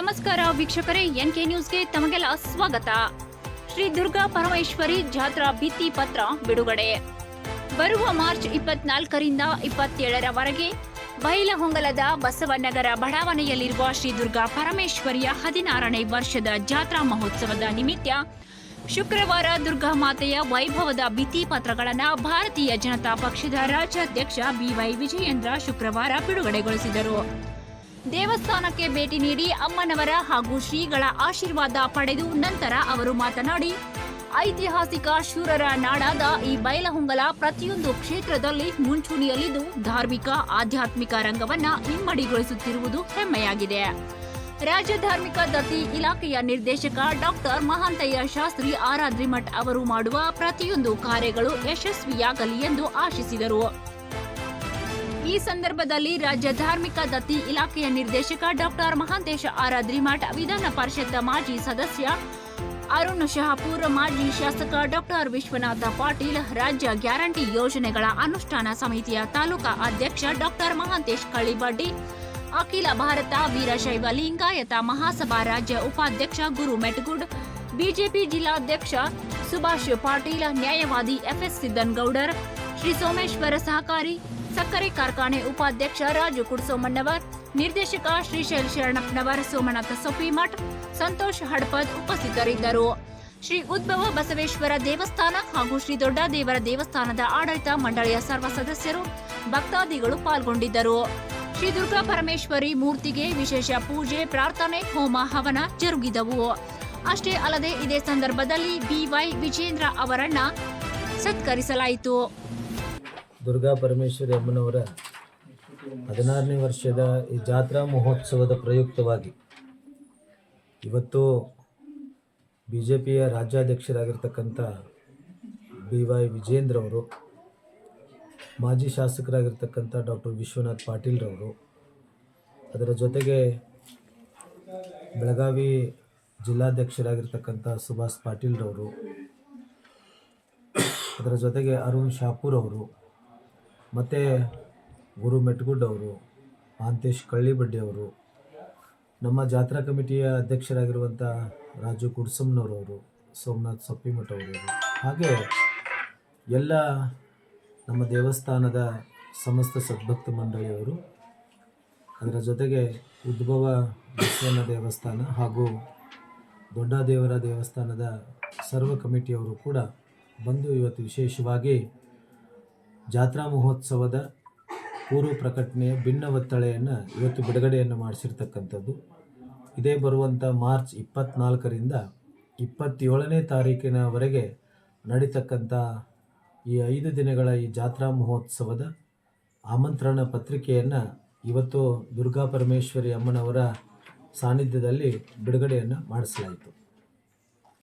ನಮಸ್ಕಾರ ವೀಕ್ಷಕರೇ, N K ನ್ಯೂಸ್ಗೆ ತಮಗೆಲ್ಲ ಸ್ವಾಗತ. ಶ್ರೀ ದುರ್ಗಾ ಪರಮೇಶ್ವರಿ ಜಾತ್ರಾ ಭಿತ್ತಿ ಪತ್ರ ಬಿಡುಗಡೆ. ಬರುವ ಮಾರ್ಚ್ ಇಪ್ಪತ್ನಾಲ್ಕರಿಂದ ಇಪ್ಪತ್ತೇಳರವರೆಗೆ ಬೈಲಹೊಂಗಲದ ಬಸವನಗರ ಬಡಾವಣೆಯಲ್ಲಿರುವ ಶ್ರೀ ದುರ್ಗಾ ಪರಮೇಶ್ವರಿಯ ಹದಿನಾರನೇ ವರ್ಷದ ಜಾತ್ರಾ ಮಹೋತ್ಸವದ ನಿಮಿತ್ತ ಶುಕ್ರವಾರ ದುರ್ಗಾ ಮಾತೆಯ ವೈಭವದ ಭಿತ್ತಿ ಪತ್ರಗಳನ್ನು ಭಾರತೀಯ ಜನತಾ ಪಕ್ಷದ ರಾಜ್ಯಾಧ್ಯಕ್ಷ ಬಿವೈ ವಿಜಯೇಂದ್ರ ಶುಕ್ರವಾರ ಬಿಡುಗಡೆಗೊಳಿಸಿದರು. ದೇವಸ್ಥಾನಕ್ಕೆ ಭೇಟಿ ನೀಡಿ ಅಮ್ಮನವರ ಹಾಗೂ ಶ್ರೀಗಳ ಆಶೀರ್ವಾದ ಪಡೆದು ನಂತರ ಅವರು ಮಾತನಾಡಿ, ಐತಿಹಾಸಿಕ ಶೂರರ ನಾಡಾದ ಈ ಬೈಲಹೊಂಗಲ ಪ್ರತಿಯೊಂದು ಕ್ಷೇತ್ರದಲ್ಲಿ ಮುಂಚೂಣಿಯಲ್ಲಿದ್ದು ಧಾರ್ಮಿಕ, ಆಧ್ಯಾತ್ಮಿಕ ರಂಗವನ್ನ ಇಮ್ಮಡಿಗೊಳಿಸುತ್ತಿರುವುದು ಹೆಮ್ಮೆಯಾಗಿದೆ. ರಾಜ್ಯ ಧಾರ್ಮಿಕ ದತ್ತಿ ಇಲಾಖೆಯ ನಿರ್ದೇಶಕ ಡಾಕ್ಟರ್ ಮಹಾಂತಯ್ಯ ಶಾಸ್ತ್ರಿ ಆರಾದ್ರಿಮಠ್ ಅವರು ಮಾಡುವ ಪ್ರತಿಯೊಂದು ಕಾರ್ಯಗಳು ಯಶಸ್ವಿಯಾಗಲಿ ಎಂದು ಆಶಿಸಿದರು. ಈ ಸಂದರ್ಭದಲ್ಲಿ ರಾಜ್ಯ ಧಾರ್ಮಿಕ ದತ್ತಿ ಇಲಾಖೆಯ ನಿರ್ದೇಶಕ ಡಾಕ್ಟರ್ ಮಹಾಂತೇಶ ಆರಾದ್ರಿಮಠ್ ವಿಧಾನ ಪರಿಷತ್ ಮಾಜಿ ಸದಸ್ಯ ಅರುಣ್ ಶಹಾಪುರ್, ಮಾಜಿ ಶಾಸಕ ಡಾಕ್ಟರ್ ವಿಶ್ವನಾಥ ಪಾಟೀಲ್, ರಾಜ್ಯ ಗ್ಯಾರಂಟಿ ಯೋಜನೆಗಳ ಅನುಷ್ಠಾನ ಸಮಿತಿಯ ತಾಲೂಕಾ ಅಧ್ಯಕ್ಷ ಡಾಕ್ಟರ್ ಮಹಾಂತೇಶ್ ಕಳಿಬಡ್ಡಿ, ಅಖಿಲ ಭಾರತ ವೀರಶೈವ ಲಿಂಗಾಯತ ಮಹಾಸಭಾ ರಾಜ್ಯ ಉಪಾಧ್ಯಕ್ಷ ಗುರು ಮೆಟ್ಗುಡ್, ಬಿಜೆಪಿ ಜಿಲ್ಲಾಧ್ಯಕ್ಷ ಸುಭಾಷ್ ಪಾಟೀಲ್, ನ್ಯಾಯವಾದಿ ಎಫ್ಎಸ್ ಸಿದ್ದನ್ಗೌಡರ್ ಶ್ರೀ ಸೋಮೇಶ್ವರ ಸಹಕಾರಿ ಸಕ್ಕರೆ ಕಾರ್ಖಾನೆ ಉಪಾಧ್ಯಕ್ಷ ರಾಜು ಕುಡ್ಸೋಮಣ್ಣವರ್, ನಿರ್ದೇಶಕ ಶ್ರೀಶೈಲ್ ಶರಣಪ್ಪನವರ್, ಸೋಮನಾಥ ಸೊಪ್ಪಿಮಠ್, ಸಂತೋಷ್ ಹಡ್ಪದ್ ಉಪಸ್ಥಿತರಿದ್ದರು. ಶ್ರೀ ಉದ್ಭವ ಬಸವೇಶ್ವರ ದೇವಸ್ಥಾನ ಹಾಗೂ ಶ್ರೀ ದೊಡ್ಡ ದೇವರ ದೇವಸ್ಥಾನದ ಆಡಳಿತ ಮಂಡಳಿಯ ಸರ್ವ ಸದಸ್ಯರು, ಭಕ್ತಾದಿಗಳು ಪಾಲ್ಗೊಂಡಿದ್ದರು. ಶ್ರೀ ದುರ್ಗಾ ಪರಮೇಶ್ವರಿ ಮೂರ್ತಿಗೆ ವಿಶೇಷ ಪೂಜೆ, ಪ್ರಾರ್ಥನೆ, ಹೋಮ, ಹವನ ಜರುಗಿದವು. ಅಷ್ಟೇ ಅಲ್ಲದೆ ಇದೇ ಸಂದರ್ಭದಲ್ಲಿ ಬಿವೈ ವಿಜೇಂದ್ರ ಅವರನ್ನ ಸತ್ಕರಿಸಲಾಯಿತು. ದುರ್ಗಾ ಪರಮೇಶ್ವರಿ ಅಮ್ಮನವರ ಹದಿನಾರನೇ ವರ್ಷದ ಈ ಜಾತ್ರಾ ಮಹೋತ್ಸವದ ಪ್ರಯುಕ್ತವಾಗಿ ಇವತ್ತು ಬಿ ಜೆ ಪಿಯ ರಾಜ್ಯಾಧ್ಯಕ್ಷರಾಗಿರ್ತಕ್ಕಂಥ ಬಿ ವೈ ವಿಜೇಂದ್ರ ಅವರು, ಮಾಜಿ ಶಾಸಕರಾಗಿರ್ತಕ್ಕಂಥ ಡಾಕ್ಟರ್ ವಿಶ್ವನಾಥ್ ಪಾಟೀಲ್ರವರು ಅದರ ಜೊತೆಗೆ ಬೆಳಗಾವಿ ಜಿಲ್ಲಾಧ್ಯಕ್ಷರಾಗಿರ್ತಕ್ಕಂಥ ಸುಭಾಷ್ ಪಾಟೀಲ್ರವರು ಅದರ ಜೊತೆಗೆ ಅರುಣ್ ಶಾಪೂರ್ ಅವರು ಮತ್ತು ಗುರು ಮೆಟ್ಗುಡ್ ಅವರು ಮಹಾಂತೇಶ್ ಕಳ್ಳಿಬಡ್ಡಿ ಅವರು, ನಮ್ಮ ಜಾತ್ರಾ ಕಮಿಟಿಯ ಅಧ್ಯಕ್ಷರಾಗಿರುವಂಥ ರಾಜು ಕುಡ್ಸಮ್ನವರವರು ಸೋಮನಾಥ್ ಸೊಪ್ಪಿಮಠ ಅವರು ಹಾಗೆ ಎಲ್ಲ ನಮ್ಮ ದೇವಸ್ಥಾನದ ಸಮಸ್ತ ಸದ್ಭಕ್ತ ಮಂಡಳಿಯವರು, ಅದರ ಜೊತೆಗೆ ಉದ್ಭವ ಬಸವನ ದೇವಸ್ಥಾನ ಹಾಗೂ ದೊಡ್ಡ ದೇವರ ದೇವಸ್ಥಾನದ ಸರ್ವ ಕಮಿಟಿಯವರು ಕೂಡ ಬಂದು ಇವತ್ತು ವಿಶೇಷವಾಗಿ ಜಾತ್ರಾ ಮಹೋತ್ಸವದ ಪೂರ್ವ ಪ್ರಕಟಣೆಯ ಭಿನ್ನ ಒತ್ತಳೆಯನ್ನು ಇವತ್ತು ಬಿಡುಗಡೆಯನ್ನು ಮಾಡಿಸಿರ್ತಕ್ಕಂಥದ್ದು. ಇದೇ ಬರುವಂಥ ಮಾರ್ಚ್ ಇಪ್ಪತ್ತ್ನಾಲ್ಕರಿಂದ ಇಪ್ಪತ್ತೇಳನೇ ತಾರೀಕಿನವರೆಗೆ ನಡೀತಕ್ಕಂಥ ಈ ಐದು ದಿನಗಳ ಈ ಜಾತ್ರಾ ಮಹೋತ್ಸವದ ಆಮಂತ್ರಣ ಪತ್ರಿಕೆಯನ್ನು ಇವತ್ತು ದುರ್ಗಾ ಪರಮೇಶ್ವರಿ ಅಮ್ಮನವರ ಸಾನ್ನಿಧ್ಯದಲ್ಲಿ ಬಿಡುಗಡೆಯನ್ನು ಮಾಡಿಸಲಾಯಿತು.